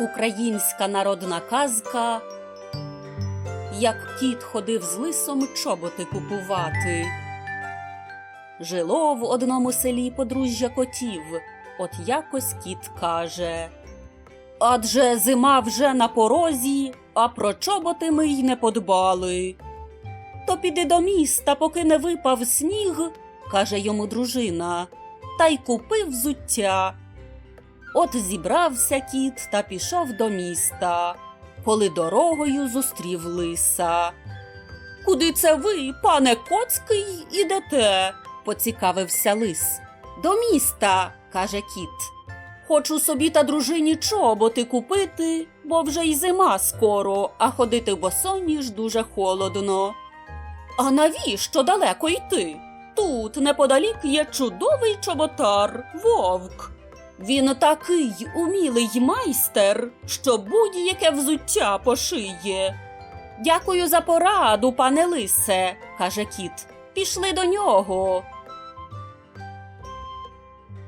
Українська народна казка, як кіт ходив з лисом чоботи купувати. Жило в одному селі подружжя котів. От якось кіт каже. Адже зима вже на порозі, а про чоботи ми й не подбали. То піди до міста, поки не випав сніг, каже йому дружина, та й купи взуття. От зібрався кіт та пішов до міста, коли дорогою зустрів лиса. Куди це ви, пане Коцький, ідете? поцікавився лис. До міста, каже кіт. Хочу собі та дружині чоботи купити, бо вже й зима скоро, а ходити босоніж дуже холодно. А навіщо далеко йти? Тут неподалік є чудовий чоботар, вовк. Він такий умілий майстер, що будь-яке взуття пошиє. Дякую за пораду, пане лисе, каже кіт. Пішли до нього.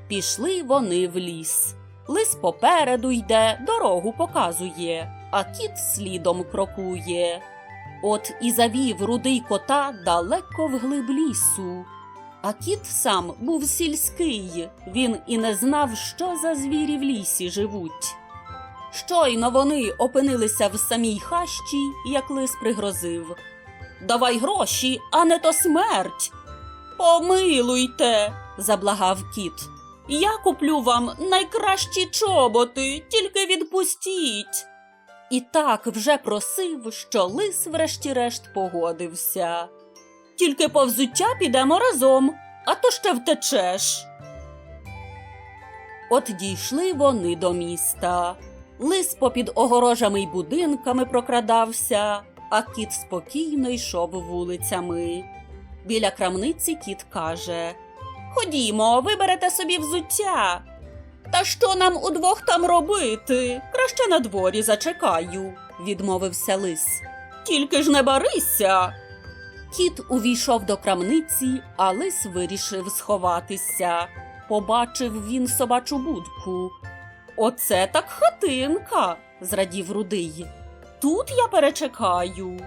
Пішли вони в ліс. Лис попереду йде, дорогу показує, а кіт слідом крокує. От і завів рудий кота далеко вглиб лісу. А кіт сам був сільський, він і не знав, що за звірі в лісі живуть. Щойно вони опинилися в самій хащі, як лис пригрозив. Давай гроші, а не то смерть. Помилуйте, заблагав кіт. Я куплю вам найкращі чоботи, тільки відпустіть. І так вже просив, що лис врешті-решт погодився. Тільки по взуття підемо разом, а то ще втечеш. От дійшли вони до міста. Лис попід огорожами й будинками прокрадався, а кіт спокійно йшов вулицями. Біля крамниці кіт каже Ходімо, виберете собі взуття. Та що нам удвох там робити? Краще на дворі зачекаю, відмовився лис. Тільки ж не барися. Кіт увійшов до крамниці, а лис вирішив сховатися. Побачив він собачу будку. Оце так хатинка, зрадів рудий. Тут я перечекаю.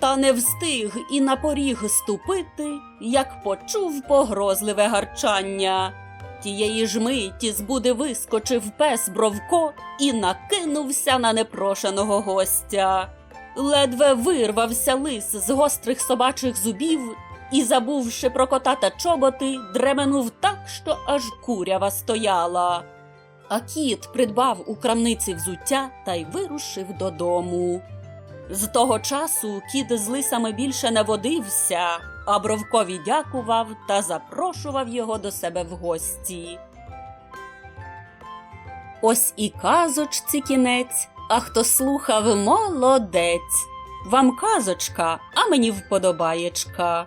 Та не встиг і на поріг ступити, як почув погрозливе гарчання. Тієї ж миті з буди вискочив пес Бровко і накинувся на непрошеного гостя. Ледве вирвався лис з гострих собачих зубів і, забувши про кота та чоботи, дременув так, що аж курява стояла. А кіт придбав у крамниці взуття та й вирушив додому. З того часу кіт з лисами більше не водився, а Бровкові дякував та запрошував його до себе в гості. Ось і казочці кінець, а хто слухав молодець. Вам казочка, а мені вподобаєчка.